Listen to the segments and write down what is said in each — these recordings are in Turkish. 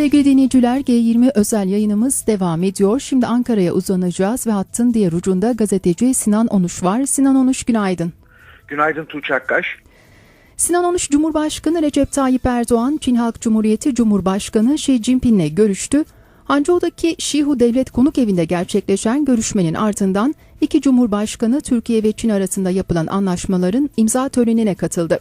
Sevgili dinleyiciler G20 özel yayınımız devam ediyor. Şimdi Ankara'ya uzanacağız ve hattın diğer ucunda gazeteci Sinan Onuş var. Sinan Onuş günaydın. Günaydın Tuğçe Akkaş. Sinan Onuş Cumhurbaşkanı Recep Tayyip Erdoğan, Çin Halk Cumhuriyeti Cumhurbaşkanı Xi Jinping'le görüştü. Hangzhou'daki Şihu Devlet Konuk Evi'nde gerçekleşen görüşmenin ardından iki Cumhurbaşkanı Türkiye ve Çin arasında yapılan anlaşmaların imza törenine katıldı.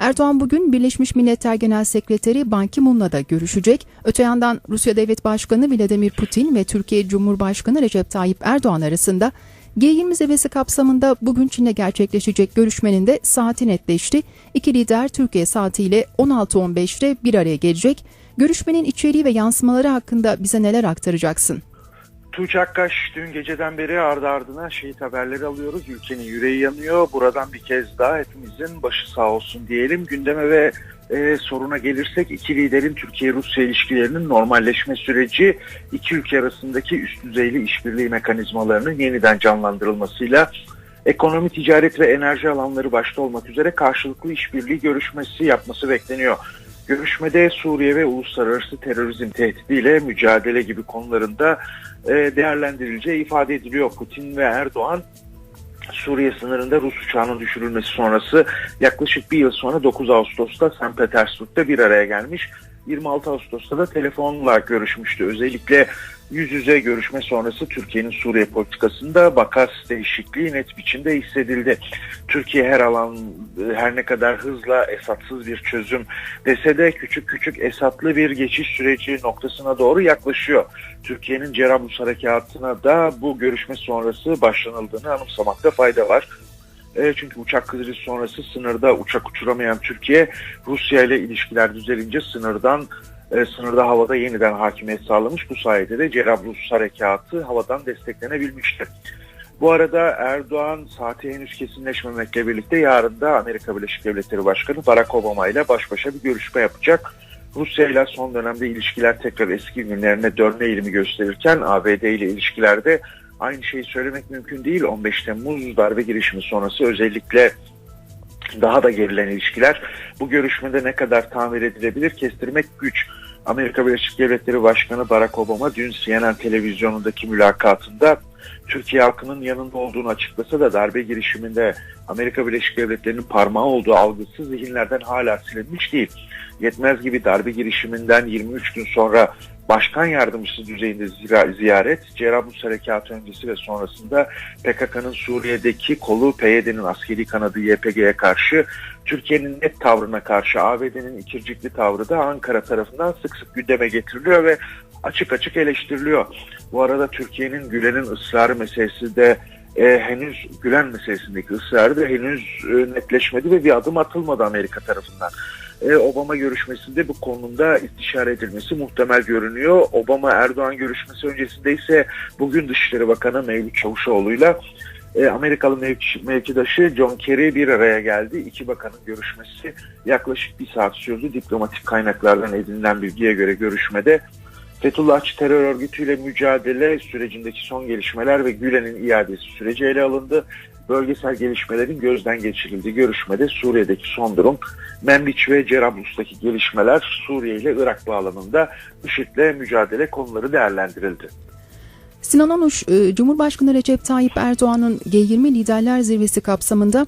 Erdoğan bugün Birleşmiş Milletler Genel Sekreteri Ban Ki-moon'la da görüşecek. Öte yandan Rusya Devlet Başkanı Vladimir Putin ve Türkiye Cumhurbaşkanı Recep Tayyip Erdoğan arasında G20 zirvesi kapsamında bugün Çin'de gerçekleşecek görüşmenin de saati netleşti. İki lider Türkiye saatiyle 16.15'te bir araya gelecek. Görüşmenin içeriği ve yansımaları hakkında bize neler aktaracaksın? Tuğçe Akkaş dün geceden beri ardı ardına şehit haberleri alıyoruz. Ülkenin yüreği yanıyor. Buradan bir kez daha hepimizin başı sağ olsun diyelim. Gündeme ve e, soruna gelirsek iki liderin Türkiye-Rusya ilişkilerinin normalleşme süreci iki ülke arasındaki üst düzeyli işbirliği mekanizmalarının yeniden canlandırılmasıyla ekonomi, ticaret ve enerji alanları başta olmak üzere karşılıklı işbirliği görüşmesi yapması bekleniyor. Görüşmede Suriye ve uluslararası terörizm tehdidiyle mücadele gibi konularında e, değerlendirileceği ifade ediliyor. Putin ve Erdoğan Suriye sınırında Rus uçağının düşürülmesi sonrası yaklaşık bir yıl sonra 9 Ağustos'ta St. Petersburg'da bir araya gelmiş. 26 Ağustos'ta da telefonla görüşmüştü. Özellikle yüz yüze görüşme sonrası Türkiye'nin Suriye politikasında bakas değişikliği net biçimde hissedildi. Türkiye her alan her ne kadar hızla esatsız bir çözüm dese de küçük küçük esatlı bir geçiş süreci noktasına doğru yaklaşıyor. Türkiye'nin Cerablus harekatına da bu görüşme sonrası başlanıldığını anımsamakta fayda var. E, çünkü uçak krizi sonrası sınırda uçak uçuramayan Türkiye Rusya ile ilişkiler düzelince sınırdan e, sınırda havada yeniden hakimiyet sağlamış. Bu sayede de Cerablus harekatı havadan desteklenebilmiştir. Bu arada Erdoğan saati henüz kesinleşmemekle birlikte yarın da Amerika Birleşik Devletleri Başkanı Barack Obama ile baş başa bir görüşme yapacak. Rusya ile son dönemde ilişkiler tekrar eski günlerine dönme eğilimi gösterirken ABD ile ilişkilerde aynı şeyi söylemek mümkün değil. 15 Temmuz darbe girişimi sonrası özellikle daha da gerilen ilişkiler bu görüşmede ne kadar tamir edilebilir kestirmek güç. Amerika Birleşik Devletleri Başkanı Barack Obama dün CNN televizyonundaki mülakatında Türkiye halkının yanında olduğunu açıklasa da darbe girişiminde Amerika Birleşik Devletleri'nin parmağı olduğu algısı zihinlerden hala silinmiş değil. Yetmez gibi darbe girişiminden 23 gün sonra başkan yardımcısı düzeyinde ziyaret, Cerablus Harekatı öncesi ve sonrasında PKK'nın Suriye'deki kolu PYD'nin askeri kanadı YPG'ye karşı Türkiye'nin net tavrına karşı ABD'nin ikircikli tavrı da Ankara tarafından sık sık gündeme getiriliyor ve açık açık eleştiriliyor. Bu arada Türkiye'nin Gülen'in ısrarı meselesi de e, henüz Gülen meselesindeki ısrarı da henüz e, netleşmedi ve bir adım atılmadı Amerika tarafından. E, Obama görüşmesinde bu konuda istişare edilmesi muhtemel görünüyor. Obama-Erdoğan görüşmesi öncesinde ise bugün Dışişleri Bakanı Mevlüt Çavuşoğlu'yla e, Amerikalı mevki, mevkidaşı John Kerry bir araya geldi. İki bakanın görüşmesi yaklaşık bir saat sürdü. Diplomatik kaynaklardan edinilen bilgiye göre görüşmede Fethullahçı terör örgütüyle mücadele sürecindeki son gelişmeler ve Gülen'in iadesi süreci ele alındı. Bölgesel gelişmelerin gözden geçirildiği görüşmede Suriye'deki son durum, Menbiç ve Cerablus'taki gelişmeler Suriye ile Irak bağlamında IŞİD'le mücadele konuları değerlendirildi. Sinan Onuş, Cumhurbaşkanı Recep Tayyip Erdoğan'ın G20 Liderler Zirvesi kapsamında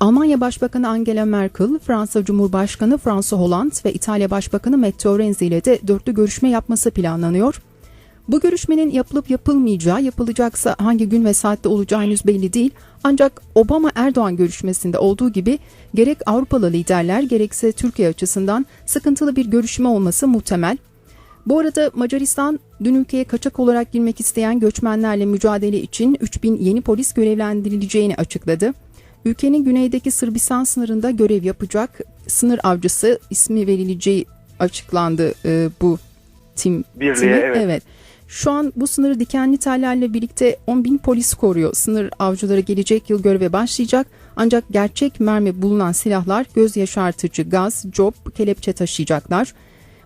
Almanya Başbakanı Angela Merkel, Fransa Cumhurbaşkanı François Hollande ve İtalya Başbakanı Matteo Renzi ile de dörtlü görüşme yapması planlanıyor. Bu görüşmenin yapılıp yapılmayacağı, yapılacaksa hangi gün ve saatte olacağı henüz belli değil. Ancak Obama-Erdoğan görüşmesinde olduğu gibi gerek Avrupalı liderler gerekse Türkiye açısından sıkıntılı bir görüşme olması muhtemel. Bu arada Macaristan dün ülkeye kaçak olarak girmek isteyen göçmenlerle mücadele için 3000 yeni polis görevlendirileceğini açıkladı. Ülkenin güneydeki Sırbistan sınırında görev yapacak sınır avcısı ismi verileceği açıklandı e, bu tim. Birliğe, evet. evet. Şu an bu sınırı dikenli tellerle birlikte 10 bin polis koruyor. Sınır avcıları gelecek yıl göreve başlayacak. Ancak gerçek mermi bulunan silahlar göz yaşartıcı gaz, cop, kelepçe taşıyacaklar.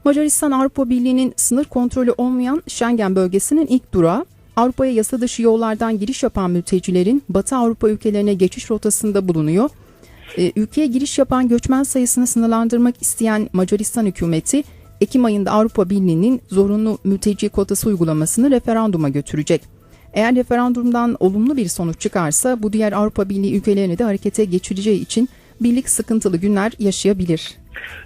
Macaristan Avrupa Birliği'nin sınır kontrolü olmayan Schengen bölgesinin ilk durağı. Avrupa'ya yasa dışı yollardan giriş yapan mültecilerin Batı Avrupa ülkelerine geçiş rotasında bulunuyor. Ülkeye giriş yapan göçmen sayısını sınırlandırmak isteyen Macaristan hükümeti Ekim ayında Avrupa Birliği'nin zorunlu mülteci kotası uygulamasını referanduma götürecek. Eğer referandumdan olumlu bir sonuç çıkarsa bu diğer Avrupa Birliği ülkelerini de harekete geçireceği için birlik sıkıntılı günler yaşayabilir.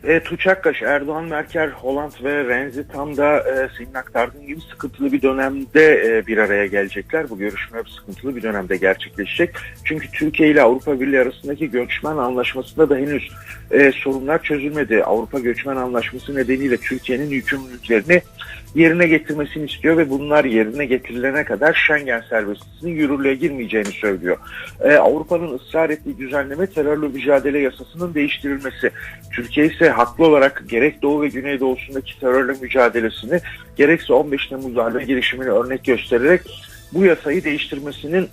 E, Tuğçe Erdoğan, Merkel, Holland ve Renzi tam da e, senin aktardığın gibi sıkıntılı bir dönemde e, bir araya gelecekler. Bu görüşme sıkıntılı bir dönemde gerçekleşecek. Çünkü Türkiye ile Avrupa Birliği arasındaki göçmen anlaşmasında da henüz e, sorunlar çözülmedi. Avrupa Göçmen Anlaşması nedeniyle Türkiye'nin yükümlülüklerini yerine getirmesini istiyor ve bunlar yerine getirilene kadar Schengen serbestisinin yürürlüğe girmeyeceğini söylüyor. E, Avrupa'nın ısrar ettiği düzenleme terörle mücadele yasasının değiştirilmesi. Türkiye ise haklı olarak gerek Doğu ve Güneydoğu'sundaki terörle mücadelesini gerekse 15 Temmuz darbe girişimini örnek göstererek bu yasayı değiştirmesinin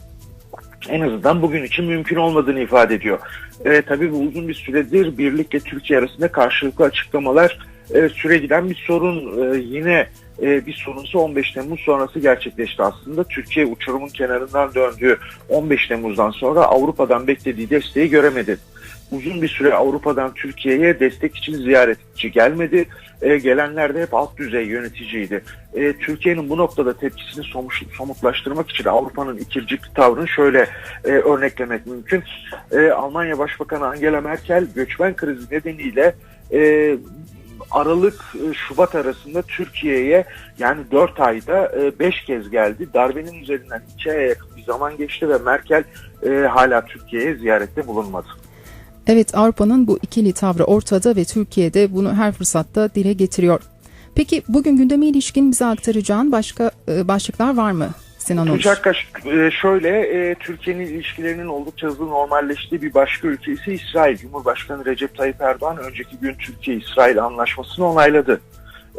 en azından bugün için mümkün olmadığını ifade ediyor. E, tabii bu uzun bir süredir birlikle Türkiye arasında karşılıklı açıklamalar e, süre giden bir sorun. E, yine e, bir sorunsa 15 Temmuz sonrası gerçekleşti aslında. Türkiye uçurumun kenarından döndüğü 15 Temmuz'dan sonra Avrupa'dan beklediği desteği göremedi. Uzun bir süre Avrupa'dan Türkiye'ye destek için ziyaretçi gelmedi. E, gelenler de hep alt düzey yöneticiydi. E, Türkiye'nin bu noktada tepkisini somuş, somutlaştırmak için Avrupa'nın ikircikli tavrını şöyle e, örneklemek mümkün. E, Almanya Başbakanı Angela Merkel göçmen krizi nedeniyle e, Aralık Şubat arasında Türkiye'ye yani 4 ayda 5 kez geldi. Darbenin üzerinden 2 aya yakın bir zaman geçti ve Merkel e, hala Türkiye'ye ziyarette bulunmadı. Evet Avrupa'nın bu ikili tavrı ortada ve Türkiye'de bunu her fırsatta dile getiriyor. Peki bugün gündeme ilişkin bize aktaracağın başka e, başlıklar var mı? Sinan Oruç. Tuğçakkaş şöyle e, Türkiye'nin ilişkilerinin oldukça hızlı normalleştiği bir başka ülke ise İsrail. Cumhurbaşkanı Recep Tayyip Erdoğan önceki gün Türkiye-İsrail anlaşmasını onayladı.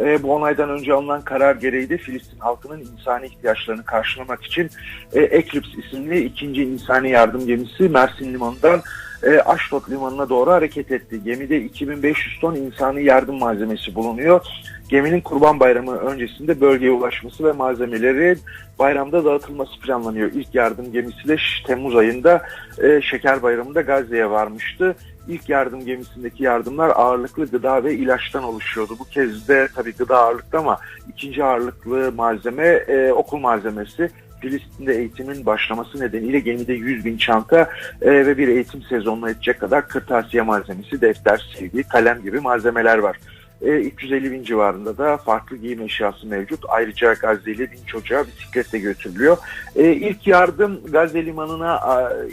E, bu onaydan önce alınan karar gereği de Filistin halkının insani ihtiyaçlarını karşılamak için e, Eklips isimli ikinci insani yardım gemisi Mersin Limanı'ndan e, Aşdod Limanı'na doğru hareket etti. Gemide 2500 ton insani yardım malzemesi bulunuyor. Geminin Kurban Bayramı öncesinde bölgeye ulaşması ve malzemeleri bayramda dağıtılması planlanıyor. İlk yardım gemisiyle Temmuz ayında e, Şeker Bayramı'nda Gazze'ye varmıştı. İlk yardım gemisindeki yardımlar ağırlıklı gıda ve ilaçtan oluşuyordu. Bu kez de tabii gıda ağırlıklı ama ikinci ağırlıklı malzeme e, okul malzemesi. Filistin'de eğitimin başlaması nedeniyle gemide 100 bin çanta e, ve bir eğitim sezonuna edecek kadar kırtasiye malzemesi, defter, silgi, kalem gibi malzemeler var. E, 350 bin civarında da farklı giyim eşyası mevcut. Ayrıca Gazze'li bin çocuğa bisikletle götürülüyor. E, ilk yardım Gazze limanına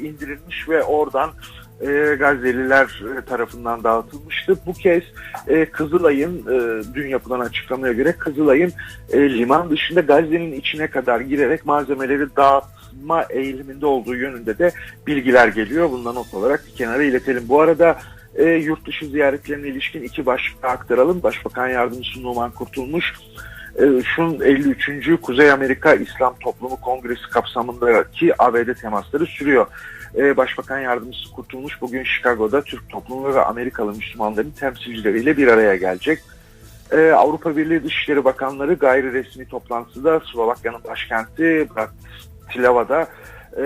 indirilmiş ve oradan e, Gazze'liler tarafından dağıtılmıştı. Bu kez e, Kızılay'ın e, dün yapılan açıklamaya göre Kızılay'ın e, liman dışında Gazze'nin içine kadar girerek malzemeleri dağıtma eğiliminde olduğu yönünde de bilgiler geliyor. Bundan not olarak bir kenara iletelim. Bu arada e, yurt dışı ziyaretlerine ilişkin iki başlık aktaralım. Başbakan Yardımcısı Numan Kurtulmuş e, şunun 53. Kuzey Amerika İslam Toplumu Kongresi kapsamındaki ABD temasları sürüyor. Ee, Başbakan Yardımcısı Kurtulmuş bugün Chicago'da Türk toplumu ve Amerikalı Müslümanların temsilcileriyle bir araya gelecek. Ee, Avrupa Birliği Dışişleri Bakanları gayri resmi toplantıda Slovakya'nın başkenti Bratislava'da e,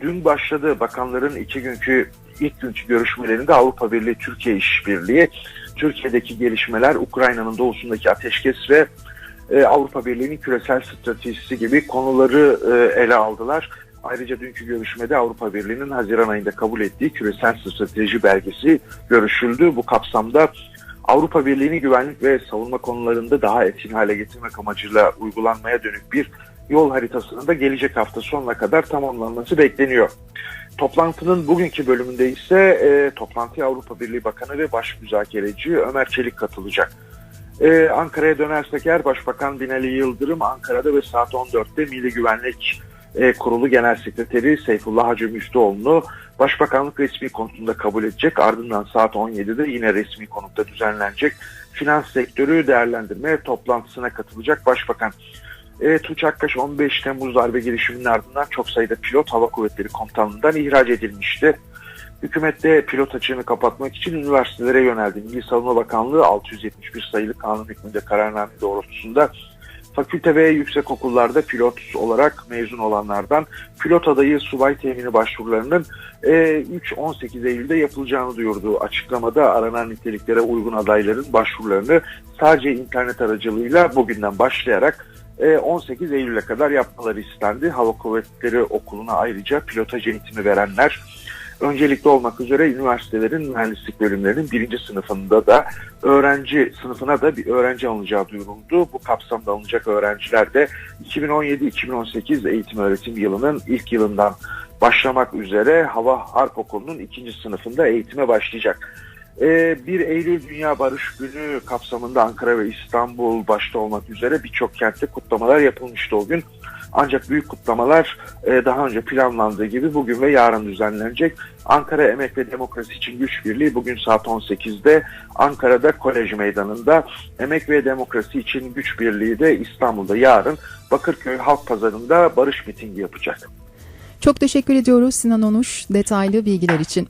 dün başladı. Bakanların iki günkü ilk günkü görüşmelerinde Avrupa Birliği Türkiye İşbirliği, Türkiye'deki gelişmeler, Ukrayna'nın doğusundaki ateşkes ve e, Avrupa Birliği'nin küresel stratejisi gibi konuları e, ele aldılar. Ayrıca dünkü görüşmede Avrupa Birliği'nin Haziran ayında kabul ettiği küresel strateji belgesi görüşüldü. Bu kapsamda Avrupa Birliği'ni güvenlik ve savunma konularında daha etkin hale getirmek amacıyla uygulanmaya dönük bir yol haritasının da gelecek hafta sonuna kadar tamamlanması bekleniyor. Toplantının bugünkü bölümünde ise e, toplantıya Avrupa Birliği Bakanı ve Baş Müzakereci Ömer Çelik katılacak. Ee, Ankara'ya dönersek eğer Başbakan Binali Yıldırım Ankara'da ve saat 14'te Milli Güvenlik e, Kurulu Genel Sekreteri Seyfullah Hacı Müftüoğlu'nu Başbakanlık resmi konutunda kabul edecek. Ardından saat 17'de yine resmi konutta düzenlenecek. Finans sektörü değerlendirme toplantısına katılacak Başbakan. E, Tuğçe Akkaş 15 Temmuz darbe girişiminin ardından çok sayıda pilot Hava Kuvvetleri Komutanlığı'ndan ihraç edilmişti. Hükümette pilot açığını kapatmak için üniversitelere yöneldi. Milli Savunma Bakanlığı 671 sayılı kanun hükmünde kararname doğrultusunda Fakülte ve yüksek okullarda pilot olarak mezun olanlardan pilot adayı subay temini başvurularının e, 3-18 Eylül'de yapılacağını duyurduğu açıklamada aranan niteliklere uygun adayların başvurularını sadece internet aracılığıyla bugünden başlayarak e, 18 Eylül'e kadar yapmaları istendi. Hava Kuvvetleri Okulu'na ayrıca pilotaj eğitimi verenler öncelikli olmak üzere üniversitelerin mühendislik bölümlerinin birinci sınıfında da öğrenci sınıfına da bir öğrenci alınacağı duyuruldu. Bu kapsamda alınacak öğrenciler de 2017-2018 eğitim öğretim yılının ilk yılından başlamak üzere Hava Harp Okulu'nun ikinci sınıfında eğitime başlayacak. Ee, 1 Eylül Dünya Barış Günü kapsamında Ankara ve İstanbul başta olmak üzere birçok kentte kutlamalar yapılmıştı o gün. Ancak büyük kutlamalar e, daha önce planlandığı gibi bugün ve yarın düzenlenecek. Ankara Emek ve Demokrasi için Güç Birliği bugün saat 18'de Ankara'da Kolej Meydanı'nda Emek ve Demokrasi için Güç Birliği de İstanbul'da yarın Bakırköy Halk Pazarı'nda barış mitingi yapacak. Çok teşekkür ediyoruz Sinan Onuş detaylı bilgiler için.